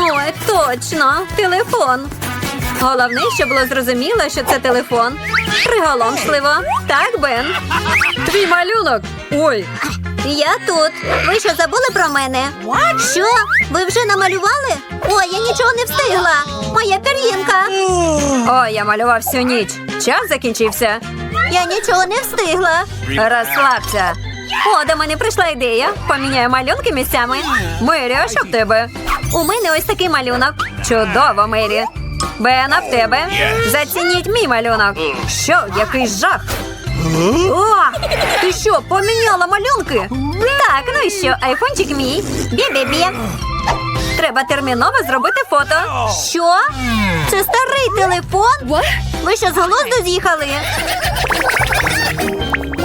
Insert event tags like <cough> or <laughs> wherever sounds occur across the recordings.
Ой, точно, телефон. Головне, щоб було зрозуміло, що це телефон. Приголомшливо. Так, Бен. Твій малюнок. Ой, Я тут. Ви що забули про мене? Що? Ви вже намалювали? Ой, я нічого не встигла. Моя пір'їнка. ой, я малював всю ніч. Час закінчився. Я нічого не встигла. Розслабся. О, до мене прийшла ідея. Поміняю малюнки місцями. Мері, а що в тебе? У мене ось такий малюнок. Чудово, Мері. Бена, в тебе. Зацініть мій малюнок. Що, який жах? О, ти що, поміняла малюнки? Так, ну і що, айфончик мій. Бі-бі-бі. Треба терміново зробити фото. Що? Це старий телефон? Ви що з глузду з'їхали?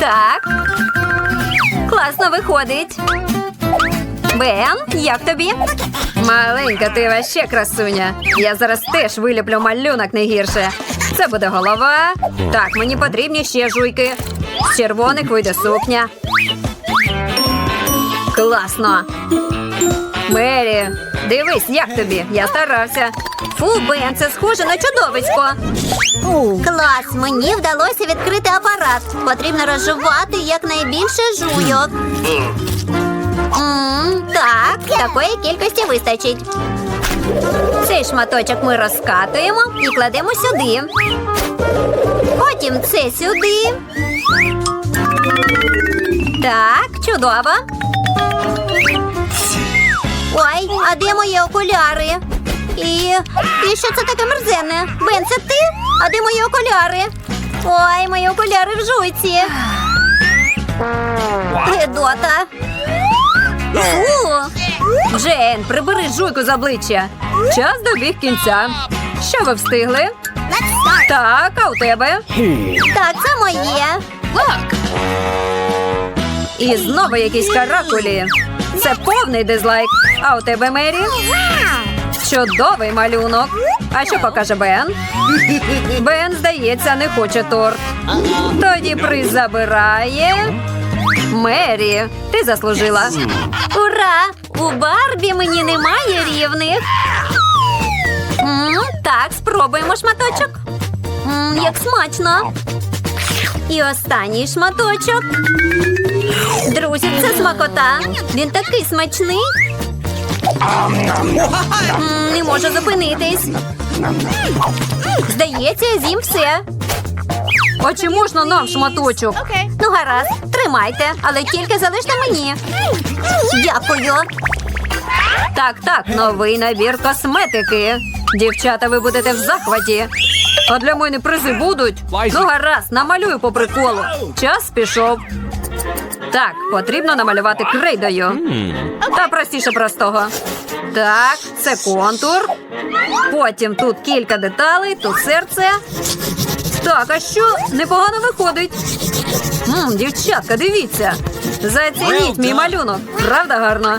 Так. Класно виходить. Бен, як тобі? Маленька, ти ваще красуня. Я зараз теж виліплю малюнок не гірше. Це буде голова. Так, мені потрібні ще жуйки. З червоних вийде сукня. Класно. Мері, дивись, як тобі. Я старався. Фу, Бен, це схоже на чудовисько. Клас, мені вдалося відкрити апарат. Потрібно розжувати якнайбільше жуйок. М, так, такої кількості вистачить. Цей шматочок ми розкатуємо і кладемо сюди. Потім це сюди. Так, чудово. А де мої окуляри? І, і що це таке мерзенне? Бен, це ти? А де мої окуляри? Ой, мої окуляри в жуйці. Гедота. Джейн, прибери жуйку з обличчя. Час добіг кінця. Що ви встигли? Так, а у тебе? Так, це моє. І знову якісь каракулі. Це повний дизлайк. А у тебе Мері? Чудовий малюнок. А що покаже Бен? Бен, здається, не хоче торт. Тоді приз забирає. Мері, ти заслужила. Ура! У Барбі мені немає рівних. М, так, спробуємо шматочок. М, як смачно. І останній шматочок. Друзі, це смакота. Він такий смачний. М, Не можу зупинитись. Здається, я з'їм все. А чи можна нам шматочок? Ну, гаразд, тримайте, але тільки залиште мені. Дякую. Так, так, новий набір косметики. Дівчата, ви будете в захваті. А для мене призи будуть. Ну, гаразд, намалюю по приколу. Час пішов. Так, потрібно намалювати крейдою. Та простіше простого. Так, це контур. Потім тут кілька деталей, тут серце. Так, а що? Непогано виходить. Мм, дівчатка, дивіться. Зацініть мій малюнок. Правда гарно?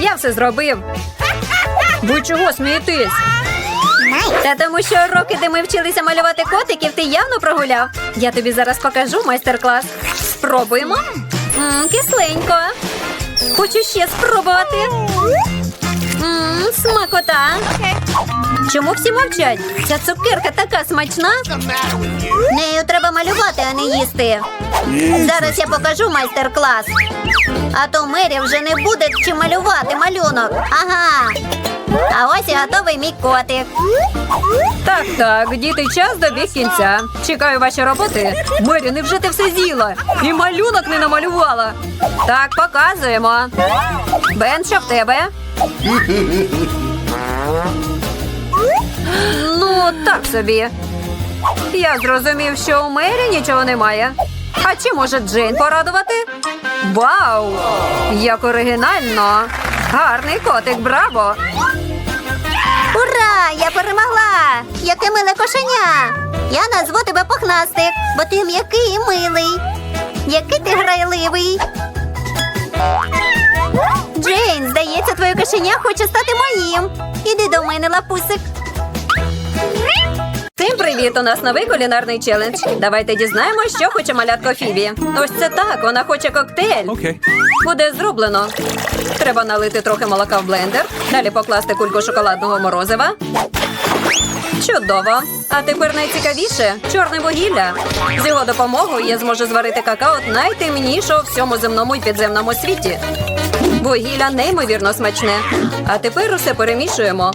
Я все зробив. Ви чого смієтесь? Та тому що роки, де ми вчилися малювати котиків, ти явно прогуляв. Я тобі зараз покажу майстер-клас. Спробуємо. М, кисленько. Хочу ще спробувати. М, смакота. Чому всі мовчать? Ця цукерка така смачна. Нею треба малювати, а не їсти. Зараз я покажу майстер-клас. А то Мері вже не буде чим малювати малюнок. Ага. А ось і готовий мій котик. Так, так, діти, час добіг кінця. Чекаю ваші роботи. Мері, невже ти все з'їла? І малюнок не намалювала. Так, показуємо. Бен, що в тебе? Ну, так собі. Я зрозумів, що у Мері нічого немає. А чи може Джейн порадувати? Вау! Як оригінально! Гарний котик, браво! Ура! Я перемогла! Яке миле кошеня! Я назву тебе пухнастик, бо ти м'який і милий. Який ти грайливий. Джейн, здається, твоє кошеня хоче стати моїм. Іди до мене, лапусик. Всім привіт! У нас новий кулінарний челендж. Давайте дізнаємося, що хоче малятко Фібі. Ось це так, вона хоче коктейль. Okay. Буде зроблено. Треба налити трохи молока в блендер, далі покласти кульку шоколадного морозива. Чудово! А тепер найцікавіше чорне вугілля. З його допомогою я зможу зварити какао найтемнішого в всьому земному і підземному світі. Вугілля неймовірно смачне. А тепер усе перемішуємо.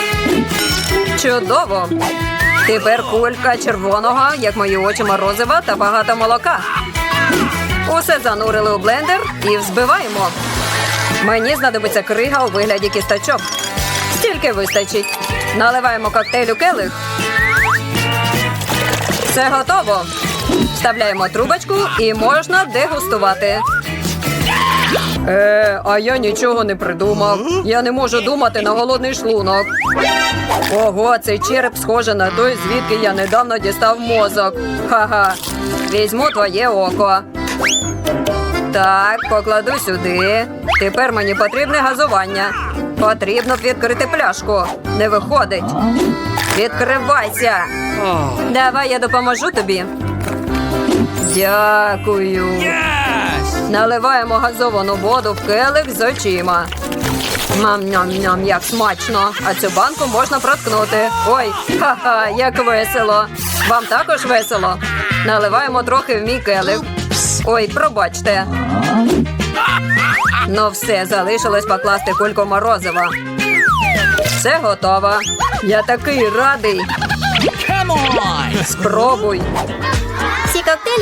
Чудово! Тепер кулька червоного, як мої очі морозива та багато молока. Усе занурили у блендер і взбиваємо. Мені знадобиться крига у вигляді кісточок. Стільки вистачить. Наливаємо коктейль у келих. Все готово. Вставляємо трубочку і можна дегустувати. Е, а я нічого не придумав. Я не можу думати на голодний шлунок. Ого, цей череп схоже на той, звідки я недавно дістав мозок. Ха-ха. Візьму твоє око. Так, покладу сюди. Тепер мені потрібне газування. Потрібно відкрити пляшку. Не виходить. Відкривайся. Давай я допоможу тобі. Дякую. Наливаємо газовану воду в келих з очима. Ням-ням-ням, як смачно. А цю банку можна проткнути. Ой, ха-ха, як весело. Вам також весело. Наливаємо трохи в мій келих. Ой, пробачте. Ну все, залишилось покласти кульку морозива. Все готово. Я такий радий. Спробуй.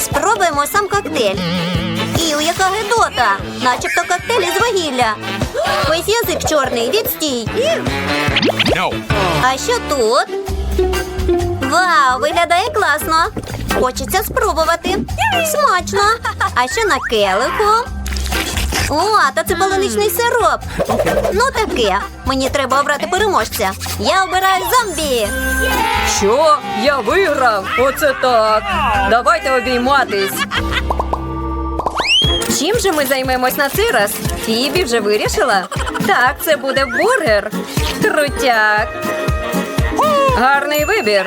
Спробуємо сам коктейль. Іу, яка гидота! Начебто коктейль із вугілля. Весь язик чорний, відстій. No. А що тут? Вау, виглядає класно. Хочеться спробувати. Смачно. А що на келиху? О, та це полуничний сироп. Ну таке. Мені треба обрати переможця. Я обираю зомбі. Що? Я виграв? Оце так. Давайте обійматись. Чим же ми займемось на цей раз? Фібі вже вирішила? Так, це буде бургер. Крутяк. Гарний вибір.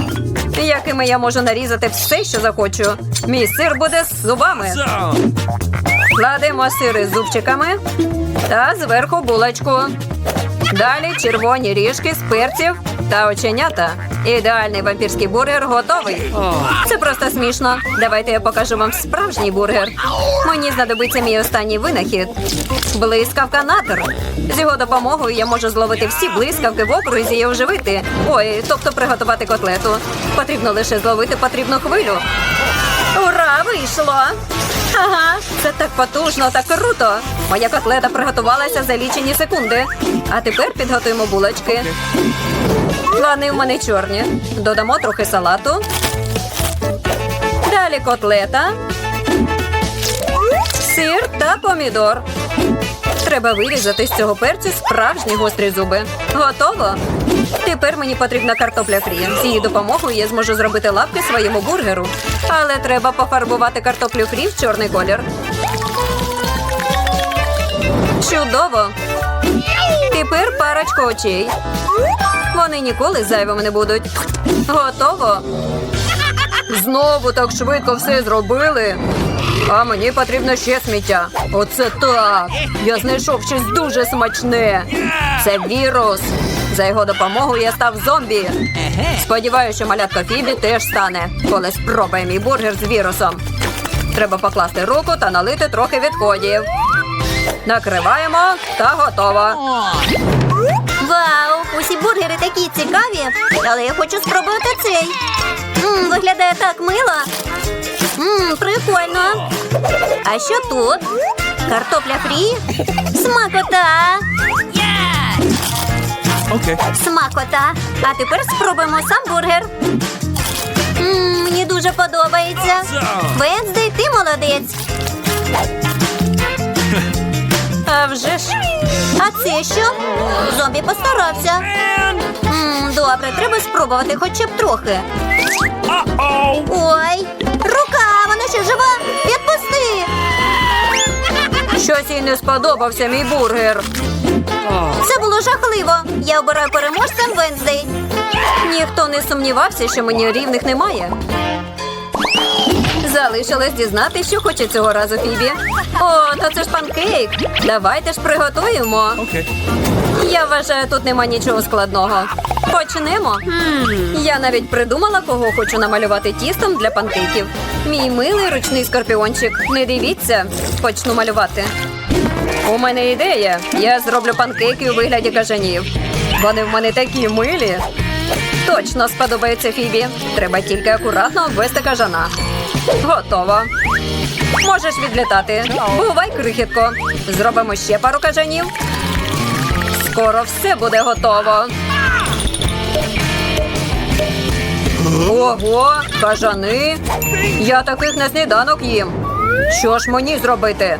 Якими я можу нарізати все, що захочу. Мій сир буде з зубами. Кладемо сири з зубчиками та зверху булочку. Далі червоні ріжки з перців та оченята. Ідеальний вампірський бургер готовий. Це просто смішно. Давайте я покажу вам справжній бургер. Мені знадобиться мій останній винахід. Блискавка натер. З його допомогою я можу зловити всі блискавки в окрузі і оживити. Ой, тобто приготувати котлету. Потрібно лише зловити потрібну хвилю. Ура, вийшло! Ага, це так потужно, так круто. Моя котлета приготувалася за лічені секунди. А тепер підготуємо булочки. Плани в мене чорні. Додамо трохи салату. Далі котлета, сир та помідор. Треба вирізати з цього перцю справжні гострі зуби. Готово. Тепер мені потрібна картопля фрі. З її допомогою я зможу зробити лапки своєму бургеру. Але треба пофарбувати картоплю фрі в чорний колір. Чудово! Тепер парочка очей. Вони ніколи зайвими не будуть. Готово. Знову так швидко все зробили. А мені потрібно ще сміття. Оце так. Я знайшов щось дуже смачне. Це вірус. За його допомогою я став зомбі. Сподіваюся, що малятка Фібі теж стане, коли спробує мій бургер з вірусом. Треба покласти руку та налити трохи відходів. Накриваємо та готово. Вау! Усі бургери такі цікаві, але я хочу спробувати цей. Мм, виглядає так мило. Мм, прикольно. А що тут? Картопля фрі? Смакота! Okay. Смакота. А тепер спробуємо сам бургер. Мм, мені дуже подобається. Венздей, ти молодець. А вже ж А це що? Зомбі постарався. Мм, добре, треба спробувати хоча б трохи. Ой, рука, вона ще жива. Відпусти. <laughs> щось їй не сподобався мій бургер. Це було жахливо. Я обираю переможцем Венздей. Ніхто не сумнівався, що мені рівних немає. Залишилось дізнати, що хоче цього разу Фібі. О, та це ж панкейк. Давайте ж приготуємо. Okay. Я вважаю, тут нема нічого складного. Почнемо. Я навіть придумала, кого хочу намалювати тістом для панкейків. Мій милий ручний скорпіончик. Не дивіться, почну малювати. У мене ідея. Я зроблю панкейки у вигляді кажанів. Вони в мене такі милі. Точно сподобається Фібі. Треба тільки акуратно обвести кажана. Готово. Можеш відлітати. Бувай, крихітко. Зробимо ще пару кажанів. Скоро все буде готово. Ого, кажани. Я таких на сніданок їм. Що ж мені зробити?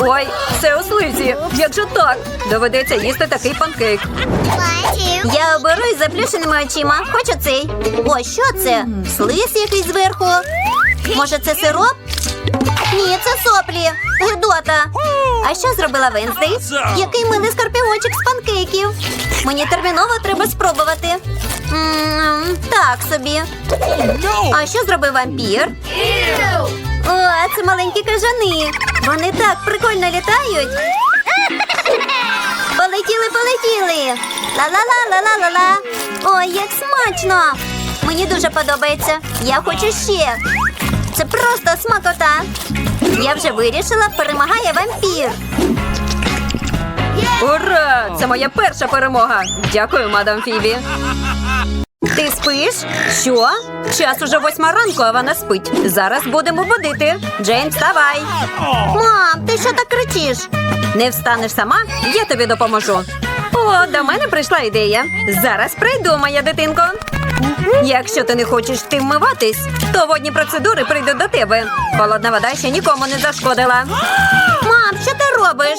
Ой, все у слизі. Як же так? Доведеться їсти такий панкейк. Я оберу із заплющеними очима. Хочу цей. О, що це? Слиз якийсь зверху. Може, це сироп? Ні, це соплі. Гидота. А що зробила Венздей? Який милий скорпіончик з панкейків. Мені терміново треба спробувати. М, так собі. А що зробив вампір? О, це маленькі кажани. Вони так прикольно літають. Полетіли, полетіли. Ла-ла-ла-ла-ла-ла-ла. Ой, як смачно. Мені дуже подобається. Я хочу ще. Це просто смакота. Я вже вирішила, перемагає вампір. Ура! Це моя перша перемога. Дякую, мадам Фібі. Ти спиш? Що? Час уже восьма ранку, а вона спить. Зараз будемо будити. Джейн, вставай. Мам, ти що так кричиш? Не встанеш сама, я тобі допоможу. О, до мене прийшла ідея. Зараз прийду, моя дитинко. Якщо ти не хочеш йти вмиватись, то водні процедури прийдуть до тебе. Холодна вода ще нікому не зашкодила. Мам, що ти робиш?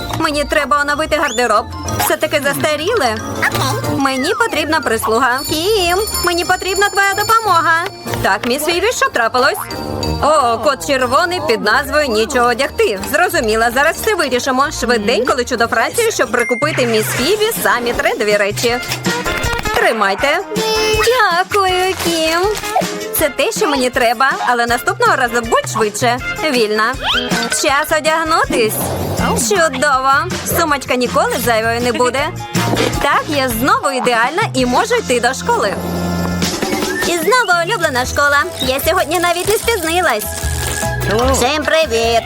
Мені треба оновити гардероб. Все таки застаріле. Мені потрібна прислуга. Кім, мені потрібна твоя допомога. Так, міс Фіві, що трапилось? О, код червоний під назвою Нічого одягти. Зрозуміла, зараз все вирішимо. Швиденько лечу до Франції, щоб прикупити міс Фіві самі трендові речі. Тримайте. Дякую, Кім. Це те, що мені треба, але наступного разу будь швидше. Вільна. Час одягнутись. Чудово. Сумочка ніколи зайвою не буде. Так, я знову ідеальна і можу йти до школи. І знову улюблена школа. Я сьогодні навіть не спізнилась. Всім привіт!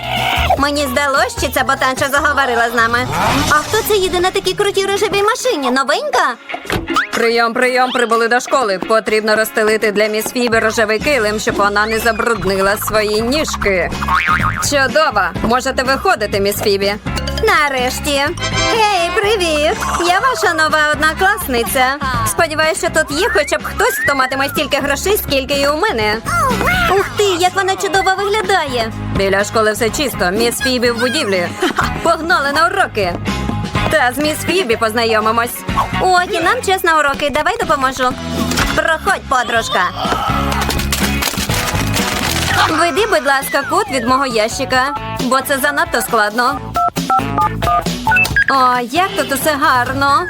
Мені здалось, що ця ботанча заговорила з нами. А хто це їде на такій крутій рожевій машині? Новенька? Прийом, прийом, прибули до школи. Потрібно розстелити для міс Фіби рожевий килим, щоб вона не забруднила свої ніжки. Чудово! Можете виходити, міс Фібі. Нарешті. Гей, привіт! Я ваша нова однокласниця. Сподіваюся, що тут є хоча б хтось, хто матиме стільки грошей, скільки і у мене. Ух ти, як вона чудово виглядає! Біля школи все чисто. Міс Фібі в будівлі. Погнали на уроки. Та з міс Фібі познайомимось. О, і нам час на уроки. Давай допоможу. Проходь, подружка. Веди, будь ласка, код від мого ящика, бо це занадто складно. О, як тут усе гарно.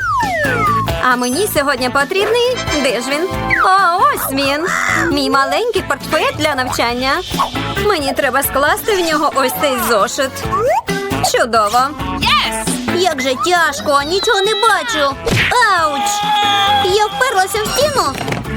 А мені сьогодні потрібний. Де ж він? О, ось він. Мій маленький портфель для навчання. Мені треба скласти в нього ось цей зошит. Чудово. Як же тяжко, нічого не бачу. Ауч! Я вперлася в стіну.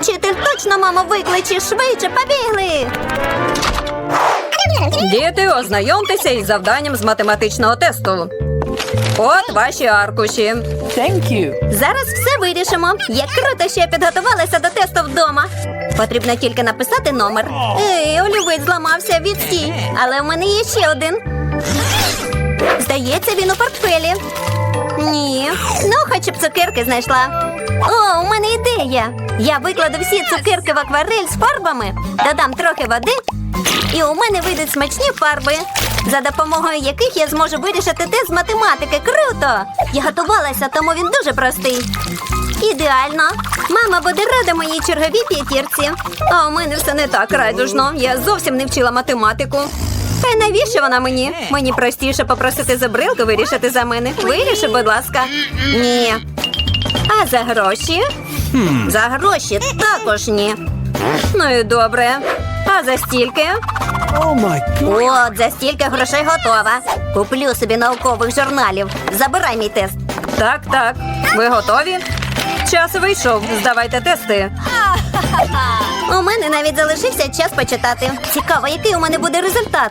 Вчитель точно мама викличе. Швидше побігли. Діти, ознайомтеся із завданням з математичного тесту. От ваші аркуші. Зараз все вирішимо. Як круто, що я підготувалася до тесту вдома. Потрібно тільки написати номер. Ей, олівець зламався від стій. Але в мене є ще один. Здається, він у портфелі. Ні. Ну, хоч б цукерки знайшла. О, у мене ідея. Я викладу всі цукерки в акварель з фарбами, додам трохи води, і у мене вийдуть смачні фарби, за допомогою яких я зможу вирішити тест з математики. Круто! Я готувалася, тому він дуже простий. Ідеально. Мама буде рада моїй черговій п'ятірці. А у мене все не так райдужно. Я зовсім не вчила математику. Та й навіщо вона мені? Мені простіше попросити забрилку вирішити за мене. Виріши, будь ласка. Ні. А за гроші? За гроші також ні. Ну і добре. А за стільки? От, за стільки грошей готова. Куплю собі наукових журналів. Забирай мій тест. Так, так. Ви готові? Час вийшов. Здавайте тести. <laughs> У мене навіть залишився час почитати. Цікаво, який у мене буде результат.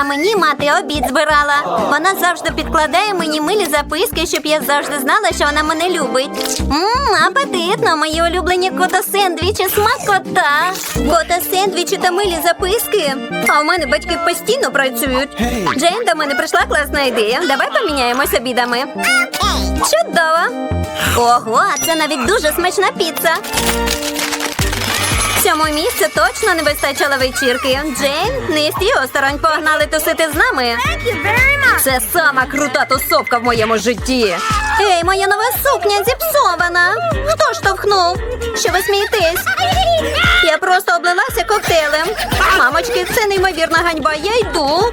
А мені мати обід збирала. Вона завжди підкладає мені милі записки, щоб я завжди знала, що вона мене любить. Мм, апетитно, мої улюблені кота-сендвічі, смакота. Кота-сендвічі та милі записки. А у мене батьки постійно працюють. Джейн, до мене прийшла класна ідея. Давай поміняємось обідами. Чудово! Ого, це навіть дуже смачна піца. Цьому місцю точно не вистачало вечірки. Джейн, не стій осторонь, погнали тусити з нами. Це сама крута тусовка в моєму житті. Ей, моя нова сукня зіпсована. Хто штовхнув? Що ви смієтесь? Я просто облилася коктейлем. Мамочки, це неймовірна ганьба. Я йду.